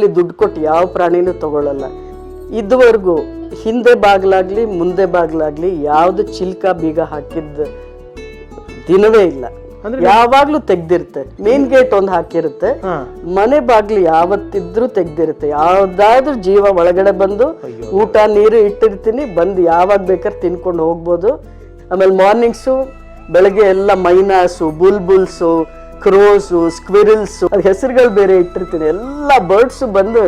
ಇಲ್ಲಿ ದುಡ್ಡು ಕೊಟ್ಟು ಯಾವ ಪ್ರಾಣಿನೂ ತಗೊಳ್ಳಲ್ಲ ಇದುವರೆಗೂ ಹಿಂದೆ ಬಾಗ್ಲಾಗ್ಲಿ ಮುಂದೆ ಬಾಗ್ಲಾಗ್ಲಿ ಯಾವ್ದು ಚಿಲ್ಕ ಬೀಗ ಹಾಕಿದ್ದ ದಿನವೇ ಇಲ್ಲ. ಯಾವಾಗ್ಲೂ ತೆಗ್ದಿರುತ್ತೆ. ಮೇನ್ ಗೇಟ್ ಒಂದು ಹಾಕಿರುತ್ತೆ. ಮನೆ ಬಾಗ್ಲು ಯಾವತ್ತಿದ್ರೂ ತೆಗ್ದಿರುತ್ತೆ. ಯಾವ್ದಾದ್ರೂ ಜೀವ ಒಳಗಡೆ ಬಂದು ಊಟ ನೀರು ಇಟ್ಟಿರ್ತೀನಿ ಬಂದು ಯಾವಾಗ ಬೇಕಾದ್ರೆ ತಿನ್ಕೊಂಡು ಹೋಗ್ಬೋದು. ಆಮೇಲೆ ಮಾರ್ನಿಂಗ್ಸು ಬೆಳಗ್ಗೆ ಎಲ್ಲ ಮೈನಾಸು ಬುಲ್ಬುಲ್ಸು ಕ್ರೋಸು ಸ್ಕ್ವಿರಿಲ್ಸು ಅದು ಹೆಸರುಗಳು ಬೇರೆ ಇಟ್ಟಿರ್ತೀನಿ. ಎಲ್ಲ ಬರ್ಡ್ಸು ಬಂದು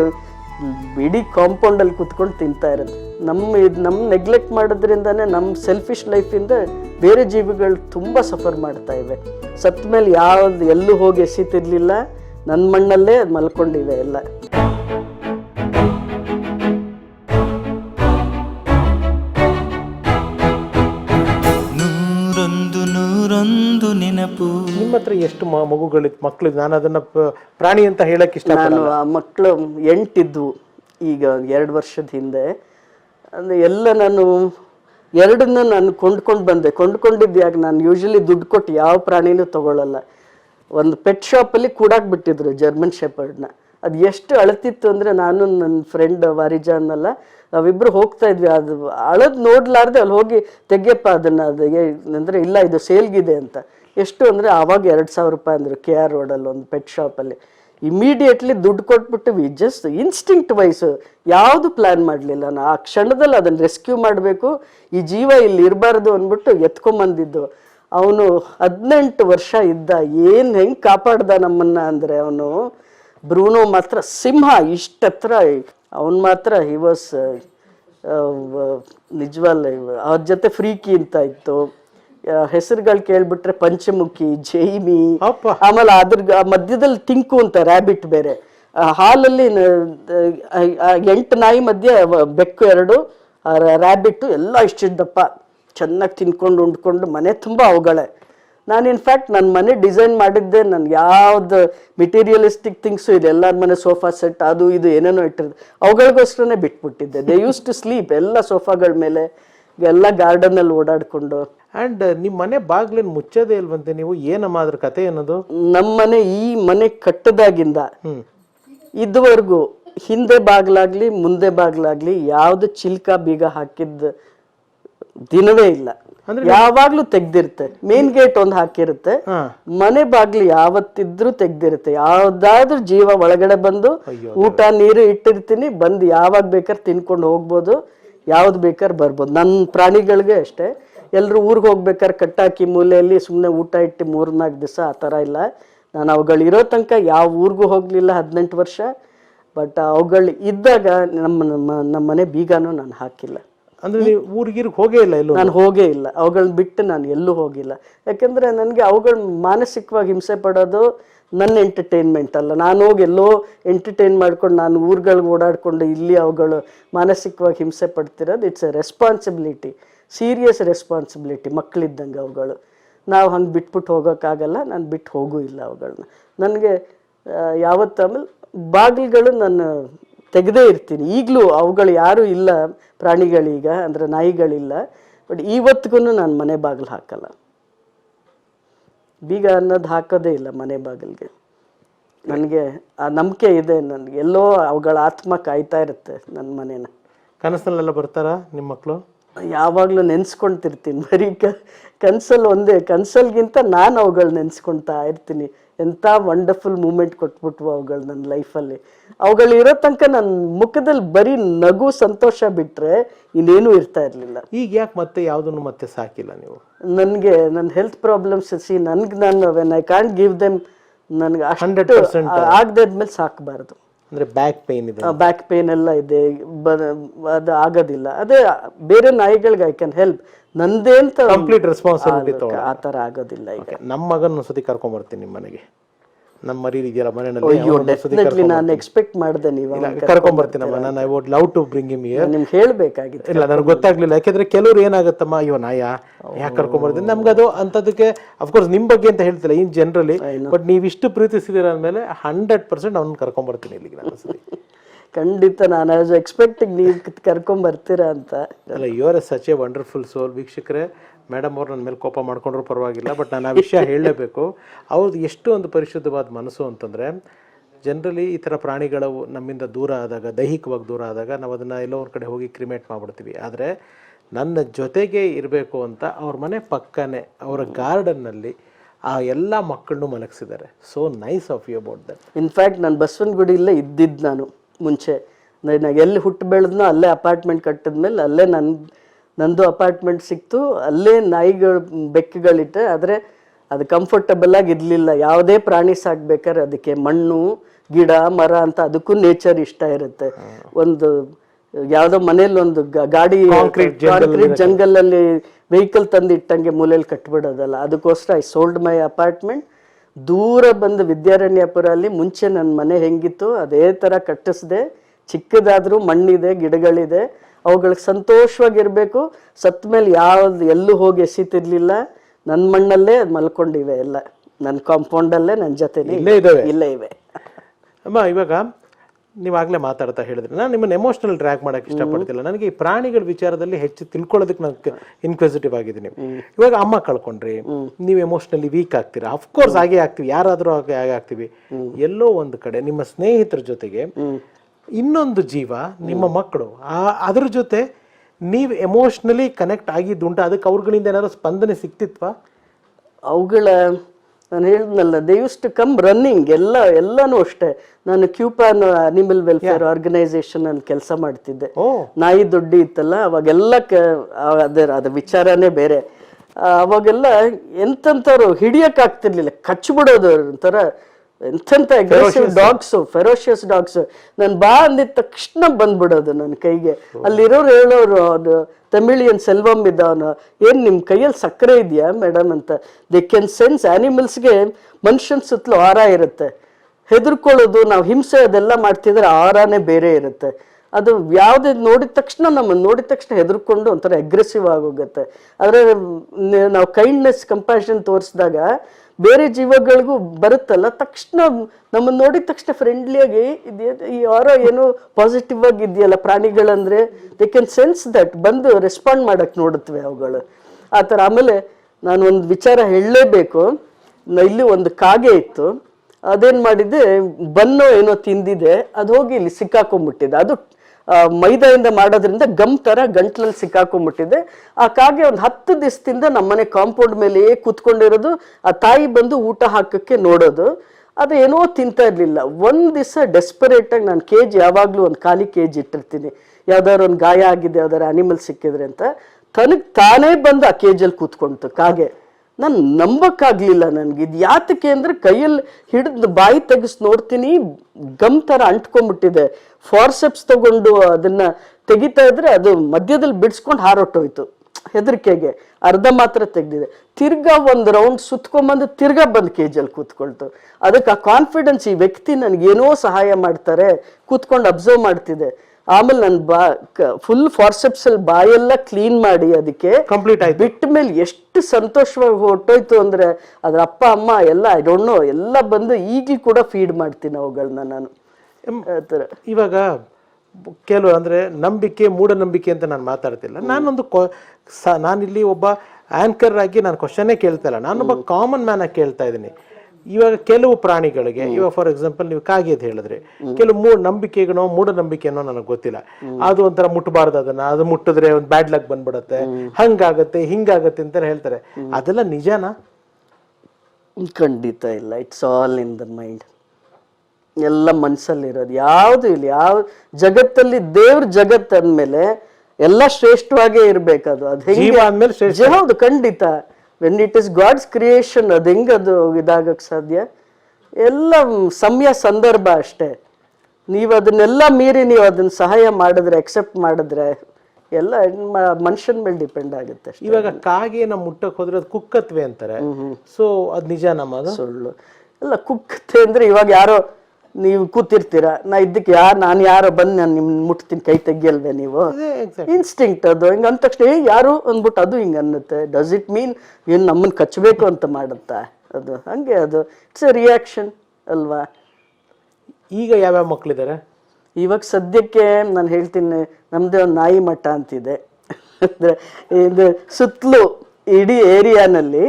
ಇಡೀ ಕಾಂಪೌಂಡಲ್ಲಿ ಕುತ್ಕೊಂಡು ತಿಂತಾ ಇರುತ್ತೆ ನಮ್ಮ ಇದು ನಮ್ಮ ನೆಗ್ಲೆಕ್ಟ್ ಮಾಡೋದ್ರಿಂದನೇ ನಮ್ಮ ಸೆಲ್ಫಿಶ್ ಲೈಫಿಂದ ಬೇರೆ ಜೀವಿಗಳು ತುಂಬ ಸಫರ್ ಮಾಡ್ತಾ ಇವೆ. ಸತ್ತ ಮೇಲೆ ಯಾವ್ದು ಎಲ್ಲೂ ಹೋಗಿ ಎಸಿತಿರ್ಲಿಲ್ಲ. ನನ್ನ ಮಣ್ಣಲ್ಲೇ ಮಲ್ಕೊಂಡಿದೆ ಮಲ್ಕೊಂಡಿವೆ ಎಲ್ಲ. ಹತ್ರ ಎಷ್ಟು ಮಗುಗಳಿತ್ತು ಮಕ್ಕಳು ನಾನು ಅದನ್ನ ಪ್ರಾಣಿ ಅಂತ ಹೇಳಕ್ ಇಷ್ಟ ನಾನು ಮಕ್ಕಳು ಎಂಟಿದ್ವು, ಈಗ ಎರಡು ವರ್ಷದ ಹಿಂದೆ. ಅಂದ್ರೆ ಎಲ್ಲ ನಾನು ಎರಡನ್ನ ನಾನು ಕೊಂಡ್ಕೊಂಡು ಬಂದೆ. ಕೊಂಡ್ಕೊಂಡಿದ್ದು ನಾನು ಯೂಶಲಿ ದುಡ್ಡು ಕೊಟ್ಟು ಯಾವ ಪ್ರಾಣಿನೂ ತಗೊಳ್ಳಲ್ಲ ಒಂದು ಪೆಟ್ ಶಾಪಲ್ಲಿ ಕೂಡಾಕ್ ಬಿಟ್ಟಿದ್ರು ಜರ್ಮನ್ ಶೆಪರ್ಡ್ನ ಅದು ಎಷ್ಟು ಅಳತಿತ್ತು ಅಂದರೆ ನಾನು ನನ್ನ ಫ್ರೆಂಡ್ ವಾರಿಜಾ ಅನ್ನಲ್ಲ, ನಾವಿಬ್ರು ಹೋಗ್ತಾ ಇದ್ವಿ. ಅದು ಅಳದ್ ನೋಡ್ಲಾರ್ದೆ ಅಲ್ಲಿ ಹೋಗಿ ತೆಗಿಯಪ್ಪ ಅದನ್ನ ಅದು ಅಂದ್ರೆ ಇಲ್ಲ, ಇದು ಸೇಲ್ಗಿದೆ ಅಂತ. ಎಷ್ಟು ಅಂದರೆ ಆವಾಗ ಎರಡು ಸಾವಿರ ರೂಪಾಯಿ ಅಂದರು ಕೆ ಆರ್ ರೋಡಲ್ಲಿ ಒಂದು ಪೆಟ್ ಶಾಪಲ್ಲಿ ಇಮಿಡಿಯೇಟ್ಲಿ ದುಡ್ಡು ಕೊಟ್ಬಿಟ್ಟು ವಿ ಜಸ್ಟ್ ಇನ್ಸ್ಟಿಂಕ್ಟ್ ವೈಸ್ ಯಾವುದು ಪ್ಲ್ಯಾನ್ ಮಾಡಲಿಲ್ಲ. ನಾ ಆ ಕ್ಷಣದಲ್ಲಿ ಅದನ್ನು ರೆಸ್ಕ್ಯೂ ಮಾಡಬೇಕು. ಈ ಜೀವ ಇಲ್ಲಿ ಇರಬಾರ್ದು ಅಂದ್ಬಿಟ್ಟು ಎತ್ಕೊಂಬಂದಿದ್ದು. ಅವನು ಹದಿನೆಂಟು ವರ್ಷ ಇದ್ದ, ಏನು ಹೆಂಗೆ ಕಾಪಾಡ್ದ ನಮ್ಮನ್ನು ಅಂದರೆ ಅವನು ಬ್ರೂನೋ ಮಾತ್ರ ಸಿಂಹ ಇಷ್ಟತ್ರ, ಅವನು ಮಾತ್ರ ಹಿ ವಾಸ್ ನಿಜವಲ್ಲ ಅವ್ರ ಜೊತೆ ಫ್ರೀಕಿ ಅಂತ ಇತ್ತು. ಹೆಸರುಗಳು ಕೇಳ್ಬಿಟ್ರೆ ಪಂಚಮುಖಿ ಜೈಮಿ. ಆಮೇಲೆ ಅದ್ರ ಮಧ್ಯದಲ್ಲಿ ತಿಂಕು ಅಂತ ರ್ಯಾಬಿಟ್ ಬೇರೆ. ಹಾಲಲ್ಲಿ ಎಂಟು ನಾಯಿ ಮಧ್ಯೆ ಬೆಕ್ಕು ಎರಡು ರ್ಯಾಬಿಟ್ಟು ಎಲ್ಲ ಇಷ್ಟಿದ್ದಪ್ಪ. ಚೆನ್ನಾಗಿ ತಿನ್ಕೊಂಡು ಉಂಡ್ಕೊಂಡು ಮನೆ ತುಂಬ ಅವುಗಳೇ. ನಾನು ಇನ್ಫ್ಯಾಕ್ಟ್ ನನ್ನ ಮನೆ ಡಿಸೈನ್ ಮಾಡಿದ್ದೆ ನನ್ಗೆ ಯಾವ್ದು ಮೆಟೀರಿಯಲಿಸ್ಟಿಕ್ ಥಿಂಗ್ಸು ಇದೆ. ಎಲ್ಲರ ಮನೆ ಸೋಫಾ ಸೆಟ್ ಅದು ಇದು ಏನೇನೋ ಇಟ್ಟಿರೋದು. ಅವುಗಳಿಗೋಸ್ಕರನೇ ಬಿಟ್ಬಿಟ್ಟಿದ್ದೆ. ದೇ ಯೂಸ್ ಟು ಸ್ಲೀಪ್ ಎಲ್ಲ ಸೋಫಾಗಳ ಮೇಲೆ. ಎಲ್ಲ ಗಾರ್ಡನಲ್ಲಿ ಓಡಾಡಿಕೊಂಡು. ಅಂಡ್ ನಿಮ್ಮ ಮನೆ ಬಾಗ್ಲಿನ ಮುಚ್ಚೋದೇ ಇಲ್ವಂತೆ ನೀವು? ಏನಮ್ಮ ಅದ್ರ ಕತೆ ಅನ್ನೋದು? ನಮ್ಮನೆ ಈ ಮನೆ ಕಟ್ಟದಾಗಿಂದ ಇದುವರೆಗೂ ಹಿಂದೆ ಬಾಗ್ಲಾಗ್ಲಿ ಮುಂದೆ ಬಾಗ್ಲಾಗ್ಲಿ ಯಾವ್ದು ಚಿಲ್ಕ ಬೀಗ ಹಾಕಿದ್ದ ದಿನವೇ ಇಲ್ಲ. ಯಾವಾಗ್ಲೂ ತೆಗ್ದಿರುತ್ತೆ. ಮೇನ್ ಗೇಟ್ ಒಂದು ಹಾಕಿರುತ್ತೆ. ಮನೆ ಬಾಗ್ಲು ಯಾವತ್ತಿದ್ರೂ ತೆಗ್ದಿರುತ್ತೆ. ಯಾವ್ದಾದ್ರೂ ಜೀವ ಒಳಗಡೆ ಬಂದು ಊಟ ನೀರು ಇಟ್ಟಿರ್ತೀನಿ ಬಂದು ಯಾವಾಗ ಬೇಕಾದ್ರೆ ತಿನ್ಕೊಂಡು ಹೋಗ್ಬೋದು. ಯಾವ್ದು ಬೇಕಾದ್ರೆ ಬರ್ಬೋದು. ನನ್ನ ಪ್ರಾಣಿಗಳಿಗೆ ಅಷ್ಟೇ. ಎಲ್ಲರೂ ಊರಿಗೆ ಹೋಗ್ಬೇಕಾದ್ರೆ ಕಟ್ಟಾಕಿ ಮೂಲೆಯಲ್ಲಿ ಸುಮ್ಮನೆ ಊಟ ಇಟ್ಟು ಮೂರ್ನಾಲ್ಕು ದಿವಸ ಆ ಥರ ಇಲ್ಲ. ನಾನು ಅವುಗಳು ಇರೋ ತನಕ ಯಾವ ಊರಿಗೂ ಹೋಗಲಿಲ್ಲ ಹದಿನೆಂಟು ವರ್ಷ. ಬಟ್ ಅವುಗಳು ಇದ್ದಾಗ ನಮ್ಮ ನಮ್ಮ ನಮ್ಮ ಮನೆ ಬೀಗನೂ ನಾನು ಹಾಕಿಲ್ಲ. ಅಂದ್ರೆ ನೀವು ಊರಿಗೆ ಹೋಗೇ ಇಲ್ಲ ಎಲ್ಲೂ? ನಾನು ಹೋಗೇ ಇಲ್ಲ. ಅವುಗಳನ್ನ ಬಿಟ್ಟು ನಾನು ಎಲ್ಲೂ ಹೋಗಿಲ್ಲ. ಯಾಕೆಂದರೆ ನನಗೆ ಅವುಗಳು ಮಾನಸಿಕವಾಗಿ ಹಿಂಸೆ ಪಡೋದು ನನ್ನ ಎಂಟರ್ಟೈನ್ಮೆಂಟ್ ಅಲ್ಲ. ನಾನು ಹೋಗಿ ಎಲ್ಲೋ ಎಂಟರ್ಟೈನ್ ಮಾಡ್ಕೊಂಡು ನಾನು ಊರುಗಳಿಗೆ ಓಡಾಡಿಕೊಂಡು ಇಲ್ಲಿ ಅವುಗಳು ಮಾನಸಿಕವಾಗಿ ಹಿಂಸೆ ಪಡ್ತಿರೋದು it's a responsibility serious responsibility ಮಕ್ಕಳಿದ್ದಂಗೆ ಅವುಗಳು. ನಾವು ಹಂಗೆ ಬಿಟ್ಬಿಟ್ಟು ಹೋಗೋಕ್ಕಾಗಲ್ಲ, ನಾನು ಬಿಟ್ಟು ಹೋಗೂ ಇಲ್ಲ ಅವುಗಳನ್ನ ನನಗೆ ಯಾವತ್ತು ಆಮೇಲೆ ಬಾಗಿಲುಗಳು ನಾನು ತೆಗೆದೇ ಇರ್ತೀನಿ. ಈಗಲೂ ಅವುಗಳು ಯಾರೂ ಇಲ್ಲ, ಪ್ರಾಣಿಗಳೀಗ ಅಂದರೆ ನಾಯಿಗಳಿಲ್ಲ ಬಟ್ ಇವತ್ತಿಗೂ ನಾನು ಮನೆ ಬಾಗಿಲು ಹಾಕಲ್ಲ. ಬೀಗ ಅನ್ನೋದು ಹಾಕೋದೇ ಇಲ್ಲ ಮನೆ ಬಾಗಿಲಿಗೆ. ನನಗೆ ಆ ನಂಬಿಕೆ ಇದೆ ನನಗೆ. ಎಲ್ಲೋ ಅವುಗಳ ಆತ್ಮ ಕಾಯ್ತಾ ಇರುತ್ತೆ ನನ್ನ ಮನೇನ. ಕನಸಲ್ಲೆಲ್ಲ ಬರ್ತಾರಾ ನಿಮ್ಮ ಮಕ್ಕಳು ಯಾವಾಗಲೂ ನೆನೆಸ್ಕೊಳ್ತಿರ್ತೀನಿ ಬರೀ ಕ ಕನ್ಸಲ್ಲಿ ಒಂದೇ ಕನ್ಸಲ್ಗಿಂತ ನಾನು ಅವುಗಳು ನೆನೆಸ್ಕೊಳ್ತಾ ಇರ್ತೀನಿ. ಎಂಥ ವಂಡರ್ಫುಲ್ ಮೂಮೆಂಟ್ ಕೊಟ್ಬಿಟ್ವು ಅವುಗಳು ನನ್ನ ಲೈಫಲ್ಲಿ ಅವುಗಳು ಇರೋ ತನಕ ನನ್ನ ಮುಖದಲ್ಲಿ ಬರೀ ನಗು ಸಂತೋಷ ಬಿಟ್ಟರೆ ಇನ್ನೇನೂ ಇರ್ತಾ ಇರಲಿಲ್ಲ. ಈಗ ಯಾಕೆ ಮತ್ತೆ ಯಾವುದನ್ನು ಮತ್ತೆ ಸಾಕಿಲ್ಲ ನೀವು? ನನಗೆ ನನ್ನ ಹೆಲ್ತ್ ಪ್ರಾಬ್ಲಮ್ಸ್ ಸಿ ನನಗೆ ನಾನು when I can't give them ನನಗೆ ಪರ್ಸೆಂಟ್. ಆಗದಾದ್ಮೇಲೆ ಸಾಕಬಾರ್ದು. ಅಂದ್ರೆ ಬ್ಯಾಕ್ ಪೇನ್ ಇದೆ. ಬ್ಯಾಕ್ ಪೇನ್ ಎಲ್ಲ ಇದೆ. ಅದು ಆಗೋದಿಲ್ಲ. ಅದೇ ಬೇರೆ ನಾಯಿಗಳಿಗೆ ಐ ಕ್ಯಾನ್ ಹೆಲ್ಪ್ ನಂದೇ ಅಂತ ಕಂಪ್ಲೀಟ್ ರೆಸ್ಪಾನ್ಸಿಬಿಲಿಟಿ ಆ ತರ ಆಗೋದಿಲ್ಲ ಈಗ. ನಮ್ಮ ಮಗನ ಸತಿ ಕರ್ಕೊಂಡ್ ಬರ್ತೀನಿ ನಿಮ್ಮ ಮನೆಗೆ. ನಮ್ಮ ಮರಿ ಇದೆಯಲ್ಲ ಮನೆಯಲ್ಲಿ ಡೆಫಿನೆಟ್ಲಿ ನಾನು ಎಕ್ಸ್ಪೆಕ್ಟ್ ಮಾಡಿದೆ ನೀವು ಕರ್ಕೊಂಡ್ ಬರ್ತೀನಮ್ಮ ನಾನು I would love to bring him here ನಿಮ್ಗೆ ಹೇಳಬೇಕಾಗಿತ್ತು ಇಲ್ಲ ನನಗೆ ಗೊತ್ತಾಗ್ಲಿಲ್ಲ. ಯಾಕೆಂದ್ರೆ ಕೆಲವ್ರು ಏನಾಗುತ್ತಮ್ಮ? ಅಯ್ಯೋ ನಾಯ ಯಾಕೆ ಕರ್ಕೊಂಡ್ ಬರ್ತೀನಿ? ನಮ್ಗೆ ಅದು ಅಂತದಕ್ಕೆ ಅಫ್ಕೋರ್ಸ್ ನಿಮ್ ಬಗ್ಗೆ ಅಂತ ಹೇಳ್ತಿಲ್ಲ ಇನ್ ಜನರಲಿ ಬಟ್ ನೀವು ಇಷ್ಟು ಪ್ರೀತಿಸಿದಿರ ಅಂದ್ಮೇಲೆ ಹಂಡ್ರೆಡ್ ಪರ್ಸೆಂಟ್ ಅವ್ನ ಕರ್ಕೊಂಡ್ ಬರ್ತೀನಿ ಇಲ್ಲಿಗೆ ನಾನು ಸರಿ ಖಂಡಿತ ನಾನು ಆಸ್ ಎಕ್ಸ್ಪೆಕ್ಟಿಂಗ್ ನೀವು ಕರ್ಕೊಂಡ್ ಬರ್ತೀರಾ ಅಂತ. ಅಲ್ಲ you're a such a wonderful soul ವೀಕ್ಷಕರೇ. ಮೇಡಮ್ ಅವ್ರು ನನ್ನ ಮೇಲೆ ಕೋಪ ಮಾಡ್ಕೊಂಡ್ರು ಪರವಾಗಿಲ್ಲ ಬಟ್ ನಾನು ಆ ವಿಷಯ ಹೇಳಲೇಬೇಕು. ಅವ್ರದ್ದು ಎಷ್ಟು ಒಂದು ಪರಿಶುದ್ಧವಾದ ಮನಸ್ಸು ಅಂತಂದರೆ ಜನರಲಿ ಈ ಥರ ಪ್ರಾಣಿಗಳು ನಮ್ಮಿಂದ ದೂರ ಆದಾಗ, ದೈಹಿಕವಾಗಿ ದೂರ ಆದಾಗ ನಾವು ಅದನ್ನು ಎಲ್ಲೋ ಒಂದು ಕಡೆ ಹೋಗಿ ಕ್ರಿಮೇಟ್ ಮಾಡಿಬಿಡ್ತೀವಿ. ಆದರೆ ನನ್ನ ಜೊತೆಗೆ ಇರಬೇಕು ಅಂತ ಅವ್ರ ಮನೆ ಪಕ್ಕನೇ, ಅವರ ಗಾರ್ಡನ್ನಲ್ಲಿ ಆ ಎಲ್ಲ ಮಕ್ಕಳನ್ನು ಮಲಗಿಸಿದ್ದಾರೆ. So nice of you about that in fact ನಾನು ಬಸವನಗುಡಿಯಲ್ಲೇ ಇದ್ದಿದ್ದು ನಾನು ಮುಂಚೆ. ನಾನು ಎಲ್ಲಿ ಹುಟ್ಟು ಬೆಳೆದ್ನೋ ಅಲ್ಲೇ ಅಪಾರ್ಟ್ಮೆಂಟ್ ಕಟ್ಟಿದ್ಮೇಲೆ ಅಲ್ಲೇ ನನ್ನ ನಂದು ಅಪಾರ್ಟ್ಮೆಂಟ್ ಸಿಕ್ತು. ಅಲ್ಲೇ ನಾಯಿಗಳು ಬೆಕ್ಕುಗಳಿಟ್ಟೆ ಆದರೆ ಅದು ಕಂಫರ್ಟಬಲ್ ಆಗಿ ಇರಲಿಲ್ಲ. ಯಾವುದೇ ಪ್ರಾಣಿ ಸಾಕ್ಬೇಕಾದ್ರೆ ಅದಕ್ಕೆ ಮಣ್ಣು ಗಿಡ ಮರ ಅಂತ ಅದಕ್ಕೂ ನೇಚರ್ ಇಷ್ಟ ಇರುತ್ತೆ. ಒಂದು ಯಾವುದೋ ಮನೇಲಿ ಒಂದು ಗಾಡಿ ಕಾಂಕ್ರೀಟ್ ಜಂಗಲ್ ಅಲ್ಲಿ ವೆಹಿಕಲ್ ತಂದು ಇಟ್ಟಂಗೆ ಮೂಲೆಯಲ್ಲಿ ಕಟ್ಬಿಡೋದಲ್ಲ. ಅದಕ್ಕೋಸ್ಕರ ಐ ಸೋಲ್ಡ್ ಮೈ ಅಪಾರ್ಟ್ಮೆಂಟ್ ದೂರ ಬಂದು ವಿದ್ಯಾರಣ್ಯಪುರ ಅಲ್ಲಿ ಮುಂಚೆ ನನ್ನ ಮನೆ ಹೆಂಗಿತ್ತು ಅದೇ ಥರ ಕಟ್ಟಿಸ್ದೆ. ಚಿಕ್ಕದಾದ್ರೂ ಮಣ್ಣಿದೆ ಗಿಡಗಳಿದೆ. ಅವುಗಳಿಗೆ ಸಂತೋಷವಾಗಿರಬೇಕು. ಸತ್ತ ಮೇಲೆ ಯಾವ್ದು ಎಲ್ಲೂ ಹೋಗಿ ಎಸಿತಿರ್ಲಿಲ್ಲ. ನನ್ನ ಮಣ್ಣಲ್ಲೇ ಮಲ್ಕೊಂಡಿವೆ ಎಲ್ಲ. ನನ್ನ ಕಾಂಪೌಂಡಲ್ಲೇ ನನ್ನ ಜೊತೆನೇ ಇಲ್ಲೇ ಇದಾವೆ. ಇಲ್ಲೇ ಇವೆ. ಅಮ್ಮ ಇವಾಗ ನೀವಾಗಲೇ ಮಾತಾಡ್ತಾ ಹೇಳಿದ್ರೆ. ನಾನು ನಿಮ್ಮನ್ನು ಎಮೋಷನಲ್ ಡ್ರ್ಯಾಕ್ ಮಾಡೋಕ್ಕೆ ಇಷ್ಟಪಡ್ತಿಲ್ಲ. ನನಗೆ ಈ ಪ್ರಾಣಿಗಳ ವಿಚಾರದಲ್ಲಿ ಹೆಚ್ಚು ತಿಳ್ಕೊಳ್ಳೋದಕ್ಕೆ ನಾನು ಇನ್ಕ್ವೆಸಿಟಿವ್ ಆಗಿದ್ದೀನಿ. ಇವಾಗ ಅಮ್ಮ ಕಳ್ಕೊಂಡ್ರಿ ನೀವು ಎಮೋಷನಲಿ ವೀಕ್ ಆಗ್ತೀರಾ? ಅಫ್ಕೋರ್ಸ್ ಹಾಗೆ ಆಗ್ತೀವಿ. ಯಾರಾದರೂ ಹಾಗೆ ಹಾಗೆ ಆಗ್ತೀವಿ ಎಲ್ಲೋ ಒಂದು ಕಡೆ ನಿಮ್ಮ ಸ್ನೇಹಿತರ ಜೊತೆಗೆ ಇನ್ನೊಂದು ಜೀವ ನಿಮ್ಮ ಮಕ್ಕಳು. ಆ ಅದ್ರ ಜೊತೆ ನೀವು ಎಮೋಷ್ನಲಿ ಕನೆಕ್ಟ್ ಆಗಿದ್ದುಂಟ ಅದಕ್ಕೆ ಅವ್ರಗಳಿಂದ ಏನಾದ್ರು ಸ್ಪಂದನೆ ಸಿಕ್ತಿತ್ವ? ಅವುಗಳ ನಾನು ಹೇಳಿದ್ನಲ್ಲ they use to come running ಎಲ್ಲ ಎಲ್ಲನೂ ಅಷ್ಟೇ. ನಾನು ಕ್ಯೂಪಾನ್ ಅನಿಮಲ್ ವೆಲ್ಫೇರ್ ಆರ್ಗನೈಸೇಷನ್ ಅಲ್ಲಿ ಕೆಲಸ ಮಾಡ್ತಿದ್ದೆ. ನಾಯಿ ದೊಡ್ಡಿ ಇತ್ತಲ್ಲ ಅವಾಗೆಲ್ಲ ಅದರ ಅದ್ರ ವಿಚಾರನೇ ಬೇರೆ. ಅವಾಗೆಲ್ಲ ಎಂತೆಂಥವ್ರು ಹಿಡಿಯೋಕ್ಕಾಗ್ತಿರ್ಲಿಲ್ಲ ಕಚ್ಬಿಡೋದು ಒಂಥರ ಎಂತೆಂಥ ಅಗ್ರೆಸಿವ್ ಡಾಗ್ಸು ಫೆರೋಷಿಯಸ್ ಡಾಗ್ಸ್ ನಾನು ಬಾ ಅಂದಿದ ತಕ್ಷಣ ಬಂದ್ಬಿಡೋದು ನನ್ನ ಕೈಗೆ. ಅಲ್ಲಿರೋರು ಹೇಳೋರು ಅದು ತಮಿಳಿಯನ್ ಸೆಲ್ವಮ್ ಇದ್ದ ಅವನು ಏನು ನಿಮ್ಮ ಕೈಯಲ್ಲಿ ಸಕ್ಕರೆ ಇದೆಯಾ ಮೇಡಮ್ ಅಂತ. ದೇ ಕ್ಯಾನ್ ಸೆನ್ಸ್ ಆ್ಯನಿಮಲ್ಸ್ಗೆ ಮನುಷ್ಯನ ಸುತ್ತಲೂ ಆರ ಇರುತ್ತೆ. ಹೆದರ್ಕೊಳ್ಳೋದು ನಾವು ಹಿಂಸೆ ಅದೆಲ್ಲ ಮಾಡ್ತಿದ್ರೆ ಆರಾನೇ ಬೇರೆ ಇರುತ್ತೆ. ಅದು ಯಾವುದೇ ನೋಡಿದ ತಕ್ಷಣ ನಮ್ಮನ್ನು ನೋಡಿದ ತಕ್ಷಣ ಹೆದರ್ಕೊಂಡು ಒಂಥರ ಅಗ್ರೆಸಿವ್ ಆಗೋಗುತ್ತೆ. ಆದರೆ ನಾವು ಕೈಂಡ್ನೆಸ್ ಕಂಪ್ಯಾಷನ್ ತೋರಿಸಿದಾಗ ಬೇರೆ ಜೀವಗಳಿಗೂ ಬರುತ್ತಲ್ಲ, ತಕ್ಷಣ ನಮ್ಮನ್ನು ನೋಡಿದ ತಕ್ಷಣ ಫ್ರೆಂಡ್ಲಿಯಾಗಿ ಇದೆಯಾ ಈ ಆರ ಏನು ಪಾಸಿಟಿವ್ ಆಗಿ ಇದೆಯಲ್ಲ ಪ್ರಾಣಿಗಳಂದ್ರೆ ದೇ ಕ್ಯಾನ್ ಸೆನ್ಸ್ ದಟ್ ಬಂದು ರೆಸ್ಪಾಂಡ್ ಮಾಡಕ್ಕೆ ನೋಡುತ್ತವೆ ಅವುಗಳು. ಆ ಥರ ಆಮೇಲೆ ನಾನು ಒಂದು ವಿಚಾರ ಹೇಳಲೇಬೇಕು. ಇಲ್ಲಿ ಒಂದು ಕಾಗೆ ಇತ್ತು. ಅದೇನು ಮಾಡಿದ್ದೆ, ಬನ್ನೋ ಏನೋ ತಿಂದಿದೆ, ಅದು ಹೋಗಿ ಇಲ್ಲಿ ಸಿಕ್ಕಾಕೊಂಡ್ಬಿಟ್ಟಿದೆ. ಅದು ಮೈದಾಯಿಂದ ಮಾಡೋದ್ರಿಂದ ಗಮ್ ತರ ಗಂಟ್ಲಲ್ಲಿ ಸಿಕ್ಕಾಕೊಂಡ್ಬಿಟ್ಟಿದೆ. ಆ ಕಾಗೆ ಒಂದು ಹತ್ತು ದಿವಸದಿಂದ ನಮ್ಮನೆ ಕಾಂಪೌಂಡ್ ಮೇಲೆ ಕೂತ್ಕೊಂಡಿರೋದು, ಆ ತಾಯಿ ಬಂದು ಊಟ ಹಾಕಕ್ಕೆ ನೋಡೋದು. ಅದು ಏನೋ ತಿಂತಾ ಇರ್ಲಿಲ್ಲ. ಒಂದ್ ದಿವಸ ಡೆಸ್ಪರೇಟ್ ಆಗಿ ನಾನು ಜಿ ಯಾವಾಗಲೂ ಒಂದು ಖಾಲಿ ಕೇಜ್ ಇಟ್ಟಿರ್ತೀನಿ. ಯಾವ್ದಾದ್ರು ಒಂದು ಗಾಯ ಆಗಿದೆ, ಯಾವ್ದಾದ್ರು ಅನಿಮಲ್ ಸಿಕ್ಕಿದ್ರೆ ಅಂತ. ತನಗೆ ತಾನೇ ಬಂದು ಆ ಕೇಜಲ್ಲಿ ಕೂತ್ಕೊಂತು ಕಾಗೆ. ನಾನು ನಂಬಕ್ಕಾಗ್ಲಿಲ್ಲ ನನ್ಗೆ. ಇದು ಯಾತಕ್ಕೆ ಅಂದ್ರೆ ಕೈಯಲ್ಲಿ ಹಿಡಿದು ಬಾಯಿ ತೆಗಿಸ್ ನೋಡ್ತೀನಿ, ಗಮ್ ಥರ ಅಂಟ್ಕೊಂಡ್ಬಿಟ್ಟಿದೆ ಫಾರ್ಸೆಪ್ಸ್ ತಗೊಂಡು ಅದನ್ನ ತೆಗಿತಾ ಇದ್ರೆ ಅದು ಮಧ್ಯದಲ್ಲಿ ಬಿಡಿಸ್ಕೊಂಡು ಹಾರೊಟ್ಟೋಯ್ತು ಹೆದರಿಕೆಗೆ ಅರ್ಧ ಮಾತ್ರ ತೆಗೆದಿದೆ. ತಿರ್ಗಾ ಒಂದು ರೌಂಡ್ ಸುತ್ಕೊಂಬಂದು ತಿರ್ಗಾ ಬಂದು ಕೇಜಲ್ಲಿ ಕೂತ್ಕೊಳ್ತು. ಅದಕ್ಕೆ ಆ ಕಾನ್ಫಿಡೆನ್ಸ್ ಈ ವ್ಯಕ್ತಿ ನನಗೇನೋ ಸಹಾಯ ಮಾಡ್ತಾರೆ, ಕೂತ್ಕೊಂಡು ಅಬ್ಸರ್ವ್ ಮಾಡ್ತಿದೆ. ಆಮೇಲೆ ನನ್ನ ಬಾ ಫುಲ್ ಫಾರ್ಸೆಪ್ಸ್ ಅಲ್ಲಿ ಬಾಯೆಲ್ಲ ಕ್ಲೀನ್ ಮಾಡಿ ಅದಕ್ಕೆ ಕಂಪ್ಲೀಟ್ ಆಯ್ತು. ಬಿಟ್ಟ ಮೇಲೆ ಎಷ್ಟು ಸಂತೋಷವಾಗಿ ಹೊಟ್ಟೋಯ್ತು ಅಂದ್ರೆ ಅದ್ರ ಅಪ್ಪ ಅಮ್ಮ ಎಲ್ಲ ಐ ಡೋಂಟ್ ನೋ ಎಲ್ಲ ಬಂದು ಈಗಲೂ ಕೂಡ ಫೀಡ್ ಮಾಡ್ತೀನಿ ಅವುಗಳನ್ನ ನಾನು. ಆ ಥರ. ಇವಾಗ ಕೆಲವು ಅಂದ್ರೆ ನಂಬಿಕೆ ಮೂಢನಂಬಿಕೆ ಅಂತ ನಾನು ಮಾತಾಡ್ತಿಲ್ಲ. ನಾನೊಂದು ಕೊ ಸ ನಾನಿಲ್ಲಿ ಒಬ್ಬ ಆಂಕರ್ ಆಗಿ ನಾನು ಕ್ವಶನ್ನೇ ಕೇಳ್ತಾ ಇಲ್ಲ. ನಾನೊಬ್ಬ ಕಾಮನ್ ಮ್ಯಾನ್ ಆಗಿ ಕೇಳ್ತಾ ಇದ್ದೀನಿ. ಇವಾಗ ಕೆಲವು ಪ್ರಾಣಿಗಳಿಗೆ ಇವಾಗ ಫಾರ್ ಎಕ್ಸಾಂಪಲ್ ನೀವು ಕಾಗೆ ಅಂತ ಹೇಳಿದ್ರೆ ಕೆಲವು ಮೂಢ ನಂಬಿಕೆಗಳೋ ಮೂಢನಂಬಿಕೆನೋ ನನಗೆ ಗೊತ್ತಿಲ್ಲ. ಅದು ಒಂಥರ ಮುಟ್ಟಬಾರ್ದು ಅದನ್ನ. ಅದು ಮುಟ್ಟಿದ್ರೆ ಒಂದು ಬ್ಯಾಡ್ ಲಕ್ ಬಂದ್ಬಿಡತ್ತೆ. ಹಂಗಾಗತ್ತೆ ಹಿಂಗಾಗತ್ತೆ ಅಂತ ಹೇಳ್ತಾರೆ. ಅದೆಲ್ಲ ನಿಜನಾ? ಖಂಡಿತ ಇಲ್ಲ. It's all in the mind ಎಲ್ಲ ಮನಸ್ಸಲ್ಲಿರೋದು ಯಾವುದು ಇಲ್ಲ. ಯಾವ ಜಗತ್ತಲ್ಲಿ ದೇವ್ರ ಜಗತ್ತು ಅಂದಮೇಲೆ ಎಲ್ಲ ಶ್ರೇಷ್ಠವಾಗೇ ಇರಬೇಕದು ಅದು. ಹೌದು ಖಂಡಿತ. When it is God's creation ಅದು ಹೆಂಗೆ ಅದು ಇದಾಗಕ್ಕೆ ಸಾಧ್ಯ? ಎಲ್ಲ ಸಮಯ ಸಂದರ್ಭ ಅಷ್ಟೇ. ನೀವು ಅದನ್ನೆಲ್ಲ ಮೀರಿ ನೀವು ಅದನ್ನು ಸಹಾಯ ಮಾಡಿದ್ರೆ ಎಕ್ಸೆಪ್ಟ್ ಮಾಡಿದ್ರೆ ಎಲ್ಲ ಮನುಷ್ಯನ ಮೇಲೆ ಡಿಪೆಂಡ್ ಆಗುತ್ತೆ ಇವಾಗ ಕಾಗೆ ನಮ್ಮ ಮುಟ್ಟಕ್ ಹೋದ್ರೆ ಅದು ಕುಕ್ಕತ್ವೆ ಅಂತಾರೆ. ಸೊ ಅದು ನಿಜ ನಮ್ಮ ಸುಳ್ಳು. ಎಲ್ಲ ಕುಕ್ಕತ್ತೆ ಅಂದರೆ ಇವಾಗ ಯಾರೋ ನೀವು ಕೂತಿರ್ತೀರ? ನಾ ಇದ್ದಕ್ಕೆ ಯಾರು ನಾನು ಯಾರೋ ಬಂದು ನಾನು ನಿಮ್ ಮುಟ್ತೀನಿ ಕೈ ತೆಗಿಯಲ್ವೇ ನೀವು? ಇನ್ಸ್ಟಿಂಕ್ಟ್ ಅದು. ಹಿಂಗ ಅಂದ ತಕ್ಷಣ ಏ ಯಾರು ಅಂದ್ಬಿಟ್ಟು ಅದು ಹಿಂಗೆ ಅನ್ನತ್ತೆ. ಡಸ್ ಇಟ್ ಮೀನ್ ಏನು ನಮ್ಮನ್ನ ಕಚ್ಚಬೇಕು ಅಂತ ಮಾಡುತ್ತಾ? ಅದು ಹಂಗೆ ಅದು. ಇಟ್ಸ್ ಎ ರಿಯಾಕ್ಷನ್ ಅಲ್ವಾ? ಈಗ ಯಾವ್ಯಾವ ಮಕ್ಳಿದಾರೆ? ಇವಾಗ ಸದ್ಯಕ್ಕೆ ನಾನು ಹೇಳ್ತೀನಿ ನಮ್ಮದೇ ಒಂದು ನಾಯಿ ಮಠ ಅಂತಿದೆ. ಅಂದ್ರೆ ಇದು ಸುತ್ತಲೂ ಇಡೀ ಏರಿಯಾನಲ್ಲಿ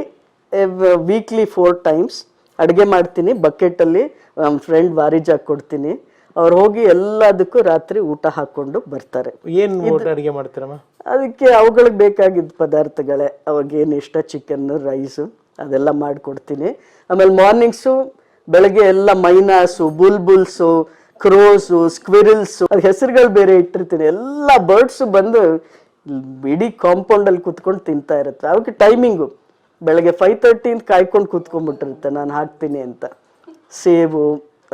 ವೀಕ್ಲಿ ಫೋರ್ ಟೈಮ್ಸ್ ಅಡುಗೆ ಮಾಡ್ತೀನಿ ಬಕೆಟಲ್ಲಿ ನಮ್ಮ ಫ್ರೆಂಡ್ ವಾರಿಜಾಗ್ ಕೊಡ್ತೀನಿ. ಅವ್ರು ಹೋಗಿ ಎಲ್ಲದಕ್ಕೂ ರಾತ್ರಿ ಊಟ ಹಾಕೊಂಡು ಬರ್ತಾರೆ. ಏನು ಊಟ ಅಡಿಗೆ ಮಾಡ್ತೀರಮ್ಮ ಅದಕ್ಕೆ ಅವುಗಳಿಗೆ ಬೇಕಾಗಿದ್ದ ಪದಾರ್ಥಗಳೇ. ಅವಾಗ ಏನು ಇಷ್ಟ ಚಿಕನ್ನು ರೈಸು ಅದೆಲ್ಲ ಮಾಡಿಕೊಡ್ತೀನಿ. ಆಮೇಲೆ ಮಾರ್ನಿಂಗ್ಸು ಬೆಳಗ್ಗೆ ಎಲ್ಲ ಮೈನಾಸು ಬುಲ್ಬುಲ್ಸು ಕ್ರೋಸು ಸ್ಕ್ವಿರಿಲ್ಸು ಅದು ಹೆಸರುಗಳು ಬೇರೆ ಇಟ್ಟಿರ್ತೀನಿ. ಎಲ್ಲ ಬರ್ಡ್ಸು ಬಂದು ಇಡೀ ಕಾಂಪೌಂಡಲ್ಲಿ ಕುತ್ಕೊಂಡು ತಿಂತಾ ಇರುತ್ತೆ. ಅವಕ್ಕೆ ಟೈಮಿಂಗು ಬೆಳಗ್ಗೆ ಫೈವ್ ತರ್ಟಿಯಿಂದ ಕಾಯ್ಕೊಂಡು ಕೂತ್ಕೊಂಡ್ಬಿಟ್ಟಿರುತ್ತೆ. ನಾನು ಹಾಕ್ತೀನಿ ಅಂತ. ಸೇವು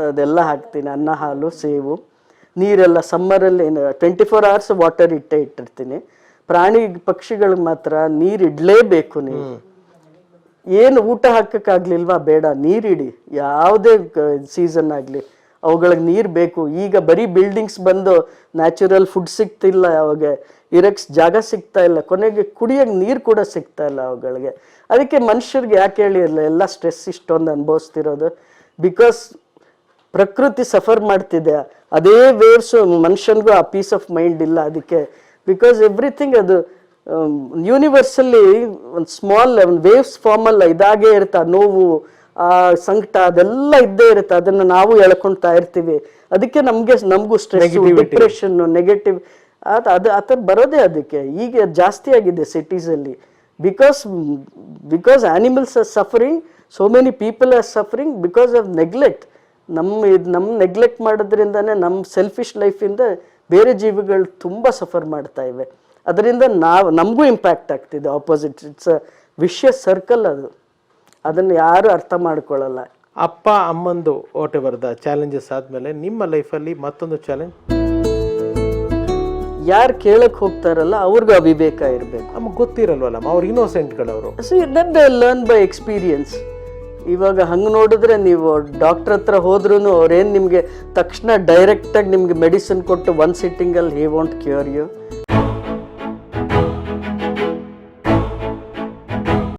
ಅದೆಲ್ಲ ಹಾಕ್ತೀನಿ. ಅನ್ನ ಹಾಲು ಸೇವು ನೀರೆಲ್ಲ ಸಮ್ಮರಲ್ಲಿ ಏನು ಟ್ವೆಂಟಿ ಫೋರ್ ಅವರ್ಸ್ ವಾಟರ್ ಇಟ್ಟೇ ಇಟ್ಟಿರ್ತೀನಿ. ಪ್ರಾಣಿ ಪಕ್ಷಿಗಳಿಗೆ ಮಾತ್ರ ನೀರು ಇಡಲೇಬೇಕು ನೀವು. ಏನು ಊಟ ಹಾಕಕ್ಕಾಗ್ಲಿಲ್ವಾ? ಬೇಡ ನೀರಿಡಿ ಯಾವುದೇ ಸೀಸನ್ ಆಗಲಿ. ಅವುಗಳಿಗೆ ನೀರು ಬೇಕು. ಈಗ ಬರೀ ಬಿಲ್ಡಿಂಗ್ಸ್ ಬಂದು ನ್ಯಾಚುರಲ್ ಫುಡ್ ಸಿಗ್ತಿಲ್ಲ ಅವಾಗ. ಇರಕ್ಸ್ ಜಾಗ ಸಿಗ್ತಾ ಇಲ್ಲ. ಕೊನೆಗೆ ಕುಡಿಯೋಕೆ ನೀರು ಕೂಡ ಸಿಗ್ತಾ ಇಲ್ಲ ಅವುಗಳಿಗೆ. ಅದಕ್ಕೆ ಮನುಷ್ಯರಿಗೆ ಯಾಕೆ ಹೇಳಿರಲ್ಲ ಎಲ್ಲ ಸ್ಟ್ರೆಸ್ ಇಷ್ಟೊಂದು ಅನುಭವಿಸ್ತಿರೋದು. ಬಿಕಾಸ್ ಪ್ರಕೃತಿ ಸಫರ್ ಮಾಡ್ತಿದೆ. ಅದೇ ವೇವ್ಸು ಮನುಷ್ಯನಿಗೂ ಆ ಪೀಸ್ ಆಫ್ ಮೈಂಡ್ ಇಲ್ಲ ಅದಕ್ಕೆ. ಬಿಕಾಸ್ ಎವ್ರಿಥಿಂಗ್ ಅದು ಯೂನಿವರ್ಸಲ್ಲಿ ಒಂದು ಸ್ಮಾಲ್ ಒಂದು ವೇವ್ಸ್ ಫಾರ್ಮಲ್ಲ ಇದಾಗೇ ಇರ್ತಾ ನೋವು ಆ ಸಂಕಟ ಅದೆಲ್ಲ ಇದ್ದೇ ಇರುತ್ತೆ. ಅದನ್ನು ನಾವು ಎಳ್ಕೊಳ್ತಾ ಇರ್ತೀವಿ. ಅದಕ್ಕೆ ನಮಗೆ ನಮಗೂ ಸ್ಟ್ರೆಸ್ ಡಿಪ್ರೆಷನ್ ನೆಗೆಟಿವ್ ಅದು ಅದು ಆ ಥರ ಬರೋದೇ ಅದಕ್ಕೆ. ಈಗ ಜಾಸ್ತಿ ಆಗಿದೆ ಸಿಟೀಸಲ್ಲಿ because because animals are suffering so many people are suffering because of neglect ನಮ್ಮ ಇದು ನಮ್ಮ ನೆಗ್ಲೆಕ್ಟ್ ಮಾಡೋದ್ರಿಂದನೇ ನಮ್ಮ ಸೆಲ್ಫಿಶ್ ಲೈಫಿಂದ ಬೇರೆ ಜೀವಿಗಳು ತುಂಬ ಸಫರ್ ಮಾಡ್ತಾ ಇವೆ. ಅದರಿಂದ ನಾವು ನಮಗೂ ಇಂಪ್ಯಾಕ್ಟ್ ಆಗ್ತಿದೆ. Opposite it's a vicious circle ಅದು. ಅದನ್ನು ಯಾರು ಅರ್ಥ ಮಾಡ್ಕೊಳ್ಳಲ್ಲ. ಅಪ್ಪ ಅಮ್ಮಂದು ಓಟೆ ಎವರ್ ದ ಚಾಲೆಂಜಸ್ ಆದ್ಮೇಲೆ ನಿಮ್ಮ ಲೈಫಲ್ಲಿ ಮತ್ತೊಂದು ಚಾಲೆಂಜ್ ಯಾರು ಕೇಳಕ್ ಹೋಗ್ತಾರಲ್ಲ ಅವ್ರಿಗೂ ಅವಿವೇಕ ಇರಬೇಕು. ನಮಗೆ ಗೊತ್ತಿರಲ್ವಲ್ಲಮ್ಮ ಅವ್ರು ಇನ್ನೋಸೆಂಟ್ಗಳವರು see that learn by experience ಇವಾಗ ಹಂಗೆ ನೋಡಿದ್ರೆ ನೀವು ಡಾಕ್ಟ್ರ್ ಹತ್ರ ಹೋದ್ರೂ ಅವ್ರೇನು ನಿಮಗೆ ತಕ್ಷಣ ಡೈರೆಕ್ಟಾಗಿ ನಿಮಗೆ ಮೆಡಿಸಿನ್ ಕೊಟ್ಟು ಒನ್ ಸಿಟ್ಟಿಂಗಲ್ಲಿ ಹಿ ವಾಂಟ್ ಕ್ಯೂರ್ ಯು